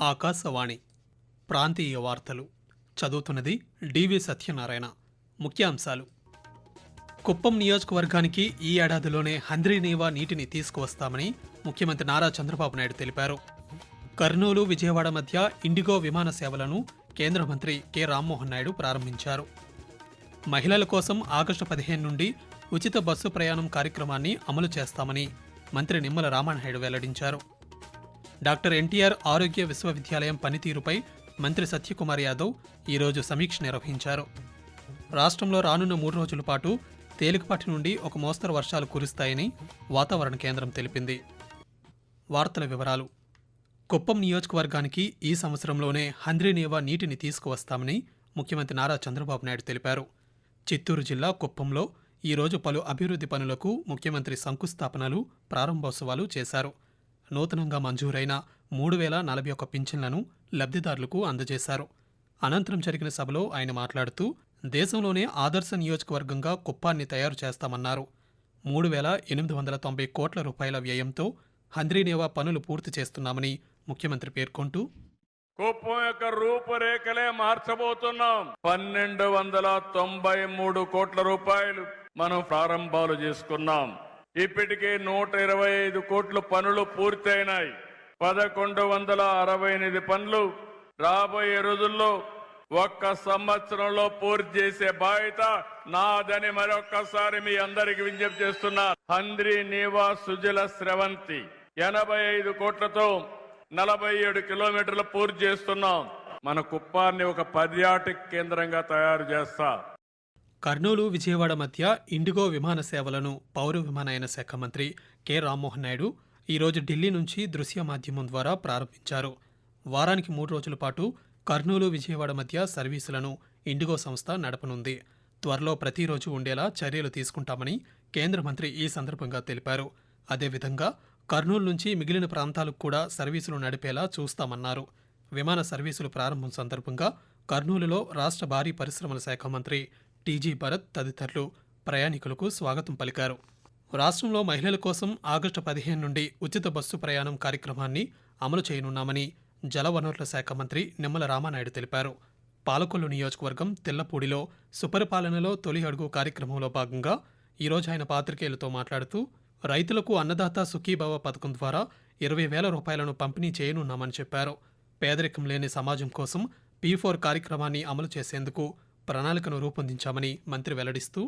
ఆకాశవాణి ప్రాంతీయ వార్తలు చదువుతున్నది డివి సత్యనారాయణ. ముఖ్యాంశాలు. కుప్పం నియోజకవర్గానికి ఈ ఏడాదిలోనే హంద్రీనీవా నీటిని తీసుకువస్తామని ముఖ్యమంత్రి నారా చంద్రబాబు నాయుడు తెలిపారు. కర్నూలు విజయవాడ మధ్య ఇండిగో విమాన సేవలను కేంద్ర మంత్రి కె. రామ్మోహన్ నాయుడు ప్రారంభించారు. మహిళల కోసం ఆగస్టు పదిహేను నుండి ఉచిత బస్సు ప్రయాణం కార్యక్రమాన్ని అమలు చేస్తామని మంత్రి నిమ్మల రామానాయుడు వెల్లడించారు. డాక్టర్ ఎన్టీఆర్ ఆరోగ్య విశ్వవిద్యాలయం పనితీరుపై మంత్రి సత్యకుమార్ యాదవ్ ఈరోజు సమీక్ష నిర్వహించారు. రాష్ట్రంలో రానున్న మూడు రోజుల పాటు తేలికపాటి నుండి ఒక మోస్తరు వర్షాలు కురుస్తాయని వాతావరణ కేంద్రం తెలిపింది. వార్తల వివరాలు. కుప్పం నియోజకవర్గానికి ఈ సంవత్సరంలోనే హంద్రీనేవా నీటిని తీసుకువస్తామని ముఖ్యమంత్రి నారా చంద్రబాబు నాయుడు తెలిపారు. చిత్తూరు జిల్లా కుప్పంలో ఈరోజు పలు అభివృద్ధి పనులకు ముఖ్యమంత్రి శంకుస్థాపనలు ప్రారంభోత్సవాలు చేశారు. నూతనంగా మంజూరైన మూడు వేల నలభై ఒక్క పింఛన్లను లబ్ధిదారులకు అందజేశారు. అనంతరం జరిగిన సభలో ఆయన మాట్లాడుతూ దేశంలోనే ఆదర్శ నియోజకవర్గంగా కుప్పాన్ని తయారు చేస్తామన్నారు. మూడు వేల ఎనిమిది వందల తొంభై కోట్ల రూపాయల వ్యయంతో హంద్రీనేవా పనులు పూర్తి చేస్తున్నామని ముఖ్యమంత్రి పేర్కొంటూ కుప్పం యొక్క రూపురేఖలే మార్చబోతున్నాం. పన్నెండు వందల తొంభై మూడు కోట్ల రూపాయలు మనం ప్రారంభాలు చేసుకున్నాం. ఇప్పటికే నూట ఇరవై ఐదు కోట్ల పనులు పూర్తయినాయి. పదకొండు వందల అరవై ఎనిమిది పనులు రాబోయే రోజుల్లో ఒక్క సంవత్సరంలో పూర్తి చేసే బాధ్యత నాదని మరొక్కసారి మీ అందరికి విజ్ఞప్తి చేస్తున్నా. హంద్రి నీవా సుజల స్రవంతి. ఎనభై ఐదు కోట్లతో నలభై ఏడు కిలోమీటర్లు పూర్తి చేస్తున్నాం. మన కుప్పాన్ని ఒక పర్యాటక కేంద్రంగా తయారు చేస్తా. కర్నూలు విజయవాడ మధ్య ఇండిగో విమాన సేవలను పౌర విమానయాన శాఖ మంత్రి కె. రామ్మోహన్ నాయుడు ఈరోజు ఢిల్లీ నుంచి దృశ్య మాధ్యమం ద్వారా ప్రారంభించారు. వారానికి మూడు రోజుల పాటు కర్నూలు విజయవాడ మధ్య సర్వీసులను ఇండిగో సంస్థ నడపనుంది. త్వరలో ప్రతిరోజు ఉండేలా చర్యలు తీసుకుంటామని కేంద్ర మంత్రి ఈ సందర్భంగా తెలిపారు. అదేవిధంగా కర్నూలు నుంచి మిగిలిన ప్రాంతాలకు కూడా సర్వీసులు నడిపేలా చూస్తామన్నారు. విమాన సర్వీసులు ప్రారంభం సందర్భంగా కర్నూలులో రాష్ట్ర భారీ పరిశ్రమల శాఖ మంత్రి టీజీ భరత్ తదితరులు ప్రయాణికులకు స్వాగతం పలికారు. రాష్ట్రంలో మహిళల కోసం ఆగస్టు పదిహేను నుండి ఉచిత బస్సు ప్రయాణం కార్యక్రమాన్ని అమలు చేయనున్నామని జలవనరుల శాఖ మంత్రి నిమ్మల రామానాయుడు తెలిపారు. పాలకొల్లు నియోజకవర్గం తెల్లపూడిలో సుపరిపాలనలో తొలి అడుగు కార్యక్రమంలో భాగంగా ఈరోజు ఆయన పాత్రికేయులతో మాట్లాడుతూ రైతులకు అన్నదాత సుఖీభావ పథకం ద్వారా ఇరవై వేల రూపాయలను పంపిణీ చేయనున్నామని చెప్పారు. పేదరికం లేని సమాజం కోసం పీ ఫోర్ కార్యక్రమాన్ని అమలు చేసేందుకు ప్రణాళికను రూపొందించామని మంత్రి వెల్లడిస్తూ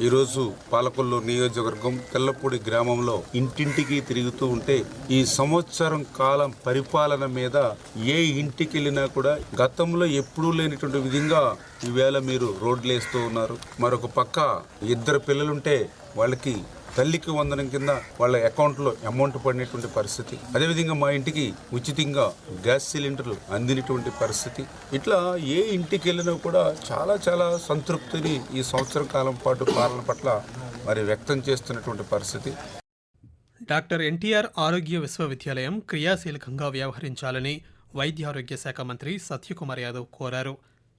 ఈరోజు పాలకొల్లు నియోజకవర్గం తెల్లపూడి గ్రామంలో ఇంటింటికి తిరుగుతూ ఉంటే ఈ సంవత్సరం కాలం పరిపాలన మీద ఏ ఇంటికి వెళ్ళినా కూడా గతంలో ఎప్పుడూ లేనటువంటి విధంగా ఈవేళ మీరు రోడ్లు వేస్తూ ఉన్నారు. మరొక పక్క ఇద్దరు పిల్లలుంటే వాళ్ళకి తల్లికి వందనం కింద వాళ్ళ అకౌంట్లో అమౌంట్ పడినటువంటి పరిస్థితి. అదేవిధంగా మా ఇంటికి ఉచితంగా గ్యాస్ సిలిండర్లు అందినటువంటి పరిస్థితి. ఇట్లా ఏ ఇంటికి వెళ్ళినా కూడా చాలా చాలా సంతృప్తిని ఈ సంవత్సరం కాలం పాటు పాలన పట్ల మరి వ్యక్తం చేస్తున్నటువంటి పరిస్థితి. డాక్టర్ ఎన్టీఆర్ ఆరోగ్య విశ్వవిద్యాలయం క్రియాశీలకంగా వ్యవహరించాలని వైద్య ఆరోగ్య శాఖ మంత్రి సత్యకుమార్ యాదవ్ కోరారు.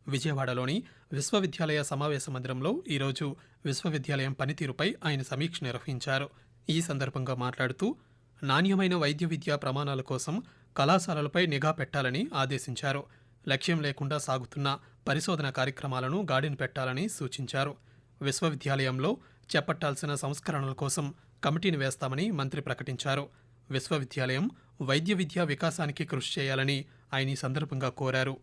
విజయవాడలోని విశ్వవిద్యాలయ సమావేశ మందిరంలో ఈరోజు విశ్వవిద్యాలయం పనితీరుపై ఆయన సమీక్ష నిర్వహించారు. ఈ సందర్భంగా మాట్లాడుతూ నాణ్యమైన వైద్య విద్యా ప్రమాణాల కోసం కళాశాలలపై నిఘా పెట్టాలని ఆదేశించారు. లక్ష్యం లేకుండా సాగుతున్న పరిశోధన కార్యక్రమాలను గాడిన పెట్టాలని సూచించారు. విశ్వవిద్యాలయంలో చేపట్టాల్సిన సంస్కరణల కోసం కమిటీని వేస్తామని మంత్రి ప్రకటించారు. విశ్వవిద్యాలయం వైద్య విద్యా వికాసానికి కృషి చేయాలని ఆయన ఈ సందర్భంగా కోరారు.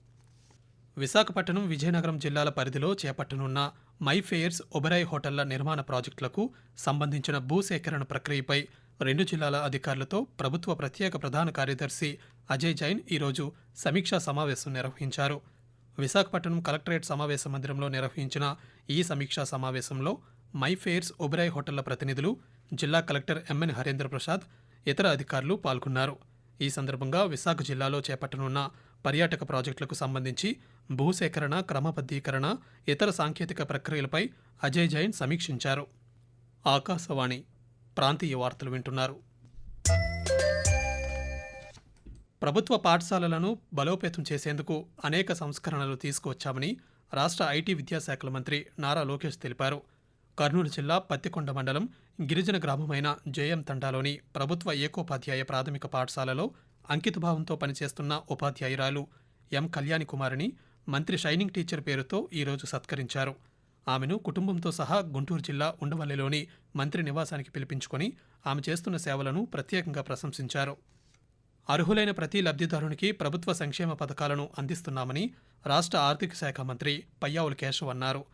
విశాఖపట్నం విజయనగరం జిల్లాల పరిధిలో చేపట్టనున్న మై ఒబెరాయ్ హోటళ్ళ నిర్మాణ ప్రాజెక్టులకు సంబంధించిన భూసేకరణ ప్రక్రియపై రెండు జిల్లాల అధికారులతో ప్రభుత్వ ప్రత్యేక ప్రధాన కార్యదర్శి అజయ్ జైన్ ఈరోజు సమీక్షా సమావేశం నిర్వహించారు. విశాఖపట్నం కలెక్టరేట్ సమావేశ మందిరంలో నిర్వహించిన ఈ సమీక్షా సమావేశంలో మై ఫెయిర్స్ హోటళ్ళ ప్రతినిధులు జిల్లా కలెక్టర్ ఎంఎన్ హరేంద్ర ప్రసాద్ ఇతర అధికారులు పాల్గొన్నారు. ఈ సందర్భంగా విశాఖ జిల్లాలో చేపట్టనున్న పర్యాటక ప్రాజెక్టులకు సంబంధించి భూసేకరణ క్రమబద్ధీకరణ ఇతర సాంకేతిక ప్రక్రియలపై అజయ్ జైన్ సమీక్షించారు. ఆకాశవాణి ప్రాంతీయ వార్తలు వింటున్నారు. ప్రభుత్వ పాఠశాలలను బలోపేతం చేసేందుకు అనేక సంస్కరణలు తీసుకువచ్చామని రాష్ట్ర ఐటీ విద్యాశాఖల మంత్రి నారా లోకేష్ తెలిపారు. కర్నూలు జిల్లా పత్తికొండ మండలం గిరిజన గ్రామమైన జేఎం తండాలోని ప్రభుత్వ ఏకోపాధ్యాయ ప్రాథమిక పాఠశాలలో అంకితభావంతో పనిచేస్తున్న ఉపాధ్యాయురాలు ఎం. కళ్యాణి కుమారిని మంత్రి షైనింగ్ టీచర్ పేరుతో ఈరోజు సత్కరించారు. ఆమెను కుటుంబంతో సహా గుంటూరు జిల్లా ఉండవల్లిలోని మంత్రి నివాసానికి పిలిపించుకొని ఆమె చేస్తున్న సేవలను ప్రత్యేకంగా ప్రశంసించారు. అర్హులైన ప్రతి లబ్ధిదారునికి ప్రభుత్వ సంక్షేమ పథకాలను అందిస్తున్నామని రాష్ట్ర ఆర్థిక శాఖ మంత్రి పయ్యావుల కేశవ్ అన్నారు.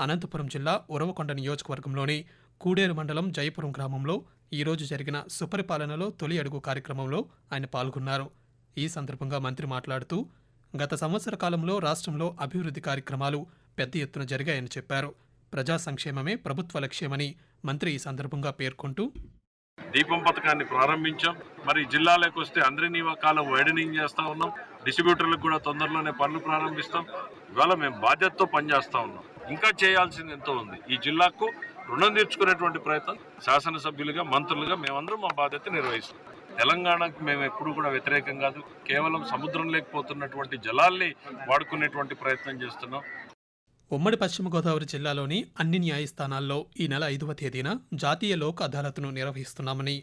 అనంతపురం జిల్లా ఉరవకొండ నియోజకవర్గంలోని కూడేరు మండలం జయపురం గ్రామంలో ఈరోజు జరిగిన సుపరిపాలనలో తొలి అడుగు కార్యక్రమంలో ఆయన పాల్గొన్నారు. ఈ సందర్భంగా మంత్రి మాట్లాడుతూ గత సంవత్సర కాలంలో రాష్ట్రంలో అభివృద్ధి కార్యక్రమాలు పెద్ద ఎత్తున జరిగాయని చెప్పారు. ప్రజా సంక్షేమమే ప్రభుత్వ లక్ష్యమని మంత్రి ఈ సందర్భంగా పేర్కొంటూ దీపం పథకాన్ని ప్రారంభించాం. మరి జిల్లాలోకి వస్తే అందరినీ కాలం వైడనింగ్ చేస్తా ఉన్నాం. డిస్ట్రిబ్యూటర్లకు కూడా తొందరలోనే పనులు ప్రారంభిస్తాం. ఇవాళ మేము బాధ్యతతో పనిచేస్తా ఉన్నాం. ఇంకా చేయాల్సింది ఎంతో ఉంది. ఈ జిల్లాకు రుణం తీర్చుకునేటువంటి ప్రయత్నం శాసనసభ్యులుగా మంత్రులుగా మేమందరం మా బాధ్యత నిర్వహిస్తాం తెలంగాణకు మేము ఎప్పుడు కూడా వ్యతిరేకం కాదు. కేవలం సముద్రం లేకపోతున్నటువంటి జలాల్ని వాడుకునేటువంటి ప్రయత్నం చేస్తున్నాం. ఉమ్మడి పశ్చిమ గోదావరి జిల్లాలోని అన్ని న్యాయస్థానాల్లో ఈ నెల ఐదవ తేదీన జాతీయ లోక్ అదాలత్ను నిర్వహిస్తున్నామని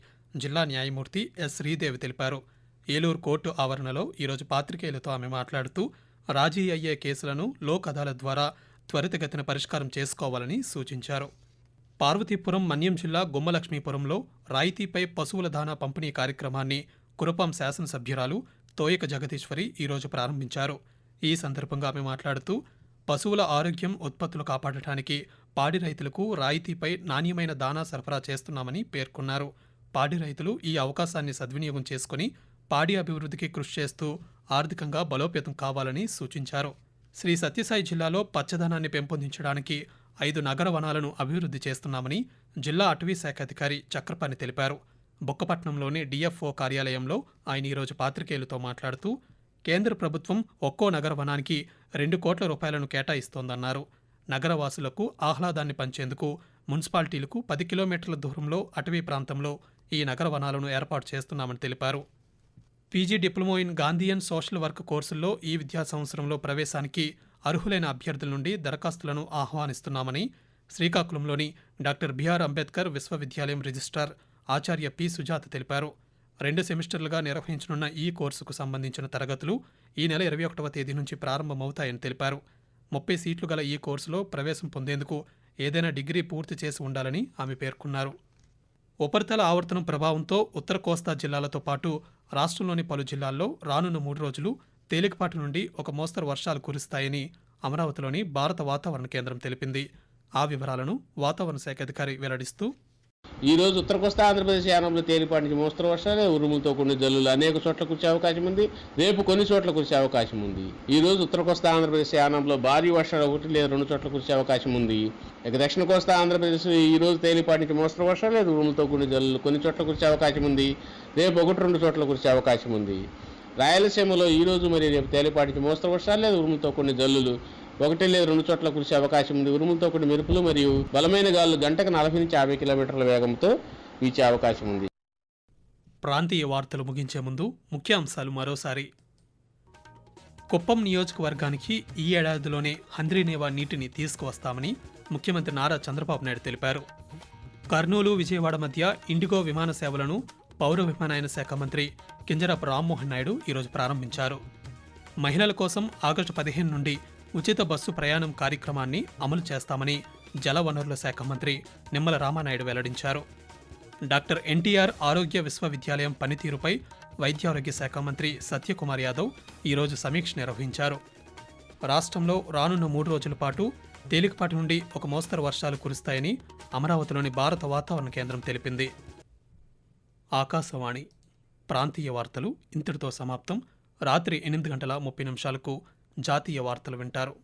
జిల్లా న్యాయమూర్తి ఎస్ శ్రీదేవి తెలిపారు. ఏలూరు కోర్టు ఆవరణలో ఈరోజు పాత్రికేయులతో ఆమె మాట్లాడుతూ రాజీ అయ్యే కేసులను లోక్ అదాలత్ ద్వారా త్వరితగతిన పరిష్కారం చేసుకోవాలని సూచించారు. పార్వతీపురం మన్యం జిల్లా గుమ్మలక్ష్మీపురంలో రాయితీపై పశువుల దానా పంపిణీ కార్యక్రమాన్ని కురపాం శాసనసభ్యురాలు తోయక జగదీశ్వరి ఈరోజు ప్రారంభించారు. ఈ సందర్భంగా ఆమె మాట్లాడుతూ పశువుల ఆరోగ్యం ఉత్పత్తులు కాపాడటానికి పాడి రైతులకు రాయితీపై నాణ్యమైన దానా సరఫరా చేస్తున్నామని పేర్కొన్నారు. పాడి రైతులు ఈ అవకాశాన్ని సద్వినియోగం చేసుకుని పాడి అభివృద్ధికి కృషి చేస్తూ ఆర్థికంగా బలోపేతం కావాలని సూచించారు. శ్రీ సత్యసాయి జిల్లాలో పచ్చదనాన్ని పెంపొందించడానికి ఐదు నగర వనాలను అభివృద్ధి చేస్తున్నామని జిల్లా అటవీ శాఖ అధికారి చక్రపాణి తెలిపారు. బుక్కపట్నంలోని డిఎఫ్ఓ కార్యాలయంలో ఆయన ఈరోజు పాత్రికేయులతో మాట్లాడుతూ కేంద్ర ప్రభుత్వం ఒక్కో నగర వనానికి రెండు కోట్ల రూపాయలను కేటాయిస్తోందన్నారు. నగరవాసులకు ఆహ్లాదాన్ని పంచేందుకు మున్సిపాలిటీలకు పది కిలోమీటర్ల దూరంలో అటవీ ప్రాంతంలో ఈ నగర వనాలను ఏర్పాటు చేస్తున్నామని తెలిపారు. PG diploma in Gandhian social work కోర్సుల్లో ఈ విద్యా సంవత్సరంలో ప్రవేశానికి అర్హులైన అభ్యర్థుల నుండి దరఖాస్తులను ఆహ్వానిస్తున్నామని శ్రీకాకుళంలోని డాక్టర్ బిఆర్ అంబేద్కర్ విశ్వవిద్యాలయం రిజిస్ట్రార్ ఆచార్య పి సుజాత తెలిపారు. రెండు సెమిస్టర్లుగా నిర్వహించనున్న ఈ కోర్సుకు సంబంధించిన తరగతులు ఈ నెల ఇరవై ఒకటవ తేదీ నుంచి ప్రారంభమవుతాయని తెలిపారు. ముప్పై సీట్లు గల ఈ కోర్సులో ప్రవేశం పొందేందుకు ఏదైనా డిగ్రీ పూర్తి చేసి ఉండాలని ఆమె పేర్కొన్నారు. ఉపరితల ఆవర్తనం ప్రభావంతో ఉత్తర కోస్తా జిల్లాలతో పాటు రాష్ట్రంలోని పలు జిల్లాల్లో రానున్న మూడు రోజులు తేలికపాటి నుండి ఒక మోస్తరు వర్షాలు కురుస్తాయని అమరావతిలోని భారత వాతావరణ కేంద్రం తెలిపింది. ఆ వివరాలను వాతావరణ శాఖ అధికారి వెల్లడిస్తూ ఈ రోజు ఉత్తర కోస్తా ఆంధ్రప్రదేశ్ యానంలో తేలిపాటి నుంచి మోస్తరు వర్షాలు ఉరుములతో కొన్ని జల్లులు అనేక చోట్ల కురిసే అవకాశం ఉంది. రేపు కొన్ని చోట్ల కురిసే అవకాశం ఉంది. ఈ రోజు ఉత్తర కోస్తా ఆంధ్రప్రదేశ్ యానంలో భారీ వర్షాలు ఒకటి లేదా రెండు చోట్ల కురిసే అవకాశం ఉంది. ఇక దక్షిణ కోస్తా ఆంధ్రప్రదేశ్ ఈ రోజు తేలిపాటి నుంచి మోస్తరు వర్షాలు లేదు ఉరుములతో కొన్ని జల్లులు కొన్ని చోట్ల కురిసే అవకాశం ఉంది. రేపు ఒకటి రెండు చోట్ల కురిసే అవకాశం ఉంది. రాయలసీమలో ఈ రోజు మరి రేపు తేలిపాటి నుంచి మోస్తరు వర్షాలు లేదు ఉరుములతో కొన్ని జల్లులు ఒకటి లేదా రెండు చోట్ల కురిసే అవకాశం ఉంది. ఉరుములతో కొన్ని మెరుపులు మరియు బలమైన గాలులు గంటకు నలభై నుంచి యాభై కిలోమీటర్ల వేగంతో వీచే అవకాశం ఉంది. ప్రాంతీయ వార్తలు ముగించే ముందు ముఖ్యాంశాలు మరోసారి. కుప్పం నియోజకవర్గానికి ఈ ఏడాదిలోనే హంద్రీనేవా నీటిని తీసుకువస్తామని ముఖ్యమంత్రి నారా చంద్రబాబు నాయుడు తెలిపారు. కర్నూలు విజయవాడ మధ్య ఇండిగో విమాన సేవలను పౌర విమానయాన శాఖ మంత్రి కింజరాపు రామ్మోహన్ నాయుడు ఈరోజు ప్రారంభించారు. మహిళల కోసం ఆగస్టు పదిహేను నుండి ఉచిత బస్సు ప్రయాణం కార్యక్రమాన్ని అమలు చేస్తామని జలవనరుల శాఖ మంత్రి నిమ్మల రామానాయుడు వెల్లడించారు. డాక్టర్ ఎన్టీఆర్ ఆరోగ్య విశ్వవిద్యాలయం పనితీరుపై వైద్యారోగ్య శాఖ మంత్రి సత్యకుమార్ యాదవ్ ఈరోజు సమీక్ష నిర్వహించారు. రాష్ట్రంలో రానున్న మూడు రోజుల పాటు తేలికపాటి నుండి ఒక మోస్తరు వర్షాలు కురుస్తాయని అమరావతిలోని భారత వాతావరణ కేంద్రం తెలిపింది. ఆకాశవాణి ప్రాంతీయ వార్తలు ఇంతటితో సమాప్తం. రాత్రి ఎనిమిది గంటల ముప్పై నిమిషాలకు జాతీయ వార్తలు వింటారు.